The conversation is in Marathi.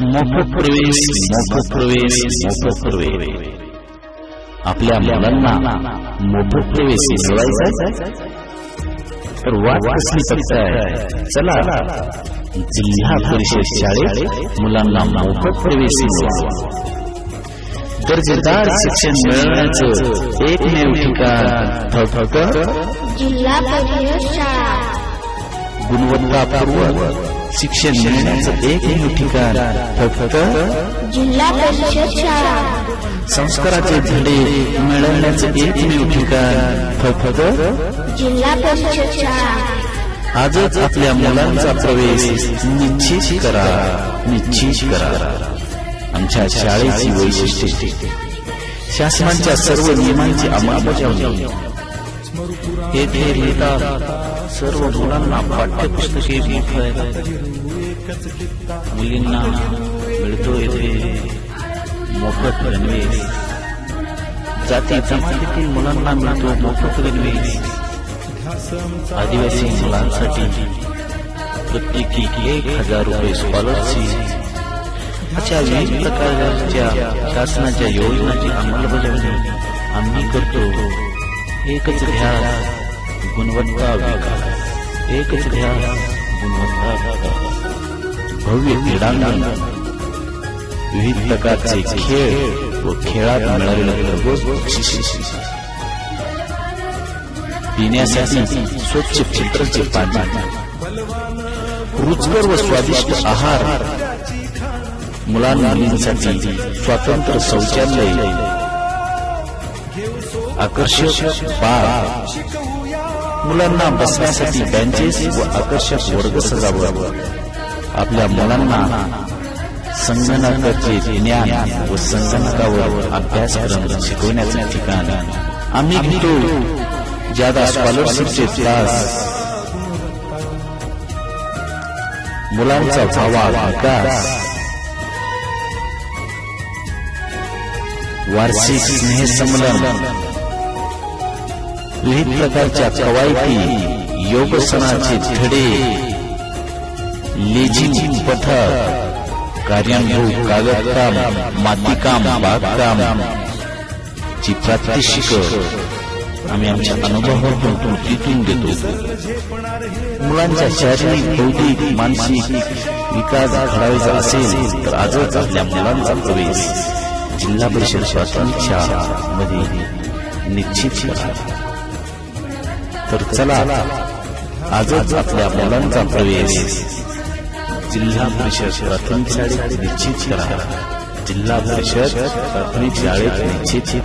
मोफत प्रवेश मोफत प्रवेश मोफत प्रवेश आपल्या मुलांना मोफत प्रवेश मिळवायचा तर वाट कसली करताय चला जिल्हा परिषद शाळेत मुलांना मोफत प्रवेश मिळवा. दर्जेदार शिक्षण मिळवण्याचं एकमेव ठिकाण फक्त जिल्हा परिषद शाळा. गुणवत्तापूर्वक शिक्षण मिळण्याचं एकमेव ठिकाण फक्त जिल्हा परिषद शाळा. संस्काराचे धडे मिळवण्याचं एकमेव ठिकाण फक्त जिल्हा परिषद शाळा. आजच आपल्या मुलांचा प्रवेश निश्चित करा निश्चित करा. आमच्या शाळेची वैशिष्ट्ये. शासनाच्या सर्व नियमांची अंमलबजावणी. येथे लिहितात सर्व मुलांना पाठ्यपुस्तके मोफत मुलींना मिळतो येथे मोफत गणवेश. जाती जमातीतील मुलांना मिळतो मोफत गणवेश. आदिवासी मुलांसाठी प्रत्येकी एक हजार रुपये स्कॉलरशिप अशा विविध प्रकारच्या शासनाच्या योजनांची अंमलबजावणी आम्ही करतो. एकच ध्यास गुणवत्ता विकास. एकच ध्यास गुणवत्ता भव्य क्रीडांगण. विविध प्रकारचे खेळ व खेळात मिळालेलं सर्व पिण्यासाठी स्वच्छ फिल्टरचे पाणी. रुचकर व स्वादिष्ट आहार. मुलांना मुलींसाठी स्वतंत्र शौचालय. आकर्षक बाग मुलांना बसण्यासाठी बेंचेस व आकर्षक वर्ग सजावा आपल्या मुलांना संगणकाचे ज्ञान व संगणकावर अभ्यासक्रम शिकवण्याचे ठिकाण. आम्ही घेतो ज्यादा स्कॉलरशिपचे क्लास मुलांचा भावा विकास. वार्षिक स्नेहसंमेलन विविध प्रकारच्या कवायती योगसनाचे धडे लेझिम पथक कार्यानुभव कागदकाम मातीकाम बागकाम ची प्रात्यक्षिक आम्ही आमच्या अनुभवातून कृतीतून देतो. मुलांच्या शारीरिक बौद्धिक मानसिक विकास घडावायचा असेल तर आजच आपल्या मुलांचा प्रवेश. जिल्हा परिषद प्राथमिक शाळा मध्ये निश्चित करा. तर चला आजच आपल्या मुलांचा प्रवेश जिल्हा परिषद प्राथमिक शाळेत निश्चित करा. जिल्हा परिषद प्राथमिक शाळेत निश्चित